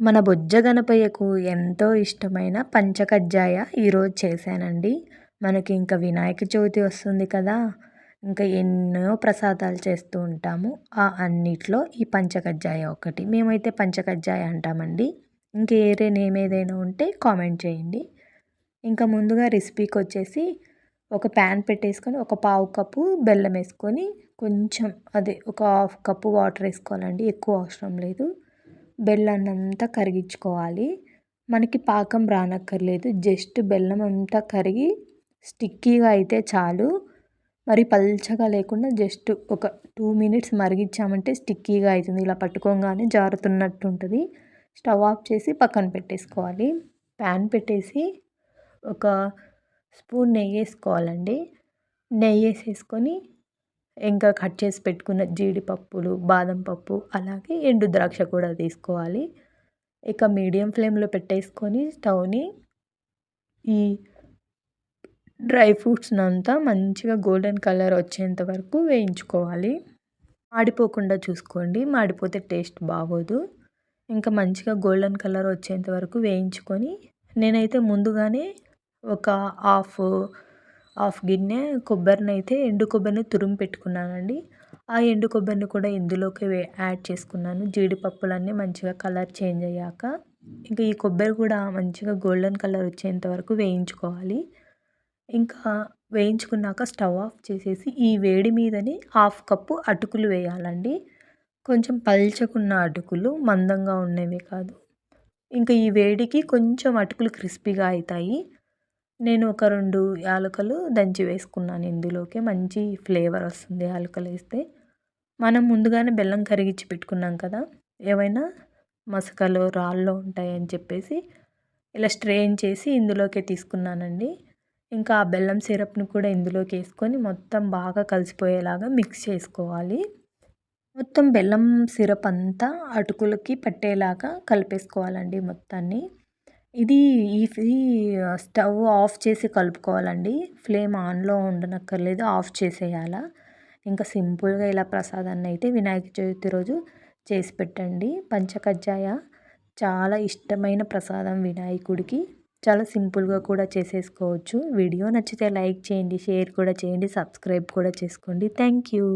మన బొజ్జ గణపయ్యకు ఎంతో ఇష్టమైన పంచకజ్జాయ ఈరోజు చేశానండి. మనకి ఇంకా వినాయక చవితి వస్తుంది కదా ఇంకా ఎన్నో ప్రసాదాలు చేస్తూ ఉంటాము. ఆ అన్నిట్లో ఈ పంచకజ్జాయ ఒకటి. మేమైతే పంచకజ్జాయ అంటామండి. ఇంకా ఏరే నేమ్ ఏదైనా ఉంటే కామెంట్ చేయండి. ఇంకా ముందుగా రెసిపీకి వచ్చేసి ఒక ప్యాన్ పెట్టేసుకొని ఒక పావు కప్పు బెల్లం వేసుకొని కొంచెం అదే ఒక హాఫ్ కప్పు వాటర్ వేసుకోవాలండి. ఎక్కువ అవసరం లేదు. బెల్లాన్ని అంతా కరిగించుకోవాలి. మనకి పాకం రానక్కర్లేదు. జస్ట్ బెల్లం అంతా కరిగి స్టిక్కీగా అయితే చాలు. మరి పల్చగా లేకుండా జస్ట్ ఒక టూ మినిట్స్ మరిగించామంటే స్టిక్కీగా అవుతుంది ఇలా పట్టుకోగానే జారుతున్నట్టు ఉంటుంది స్టవ్ ఆఫ్ చేసి పక్కన పెట్టేసుకోవాలి. ప్యాన్ పెట్టేసి ఒక స్పూన్ నెయ్యి వేసుకోవాలండి నెయ్యి వేసేసుకొని ఇంకా కట్ చేసి పెట్టుకున్న జీడిపప్పులు బాదం పప్పు అలాగే ఎండు ద్రాక్ష కూడా తీసుకోవాలి. ఇక మీడియం ఫ్లేమ్లో పెట్టేసుకొని స్టవ్ని ఈ డ్రై ఫ్రూట్స్ని అంతా మంచిగా గోల్డెన్ కలర్ వచ్చేంత వరకు వేయించుకోవాలి. మాడిపోకుండా చూసుకోండి మాడిపోతే టేస్ట్ బాగోదు. ఇంకా మంచిగా గోల్డెన్ కలర్ వచ్చేంత వరకు వేయించుకొని నేనైతే ముందుగానే ఒక హాఫ్ హాఫ్ గిన్నె కొబ్బరిని అయితే ఎండు కొబ్బరిని తురుము పెట్టుకున్నానండి. ఆ ఎండు కొబ్బరిని కూడా ఇందులోకి యాడ్ చేసుకున్నాను. జీడిపప్పులన్నీ మంచిగా కలర్ చేంజ్ అయ్యాక ఇంకా ఈ కొబ్బరి కూడా మంచిగా గోల్డెన్ కలర్ వచ్చేంత వరకు వేయించుకోవాలి. ఇంకా వేయించుకున్నాక స్టవ్ ఆఫ్ చేసేసి ఈ వేడి మీదని హాఫ్ కప్పు అటుకులు వేయాలండి. కొంచెం పల్చకున్న అటుకులు మందంగా ఉన్నవి కాదు. ఇంకా ఈ వేడికి కొంచెం అటుకులు క్రిస్పీగా అవుతాయి. నేను ఒక రెండు యాలకులు దంచి వేసుకున్నాను. ఇందులోకి మంచి ఫ్లేవర్ వస్తుంది యాలకులు వేస్తే. మనం ముందుగానే బెల్లం కరిగించి పెట్టుకున్నాం కదా. ఏవైనా మసకలు రాళ్ళు ఉంటాయని చెప్పేసి ఇలా స్ట్రెయిన్ చేసి ఇందులోకి తీసుకున్నానండి. ఇంకా ఆ బెల్లం సిరప్ని కూడా ఇందులోకి వేసుకొని మొత్తం బాగా కలిసిపోయేలాగా మిక్స్ చేసుకోవాలి. మొత్తం బెల్లం సిరప్ అంతా అటుకులకి పట్టేలాగా కలిపేసుకోవాలండి మొత్తాన్ని. ఇది ఈ స్టవ్ ఆఫ్ చేసి కలుపుకోవాలండి. ఫ్లేమ్ ఆన్లో ఉండనక్కర్లేదు ఆఫ్ చేసేయాల. ఇంకా సింపుల్గా ఇలా ప్రసాదాన్ని అయితే వినాయక చవితి రోజు చేసి పెట్టండి. పంచకజ్జాయ చాలా ఇష్టమైన ప్రసాదం వినాయకుడికి. చాలా సింపుల్గా కూడా చేసేసుకోవచ్చు. వీడియో నచ్చితే లైక్ చేయండి షేర్ కూడా చేయండి సబ్స్క్రైబ్ కూడా చేసుకోండి. Thank you.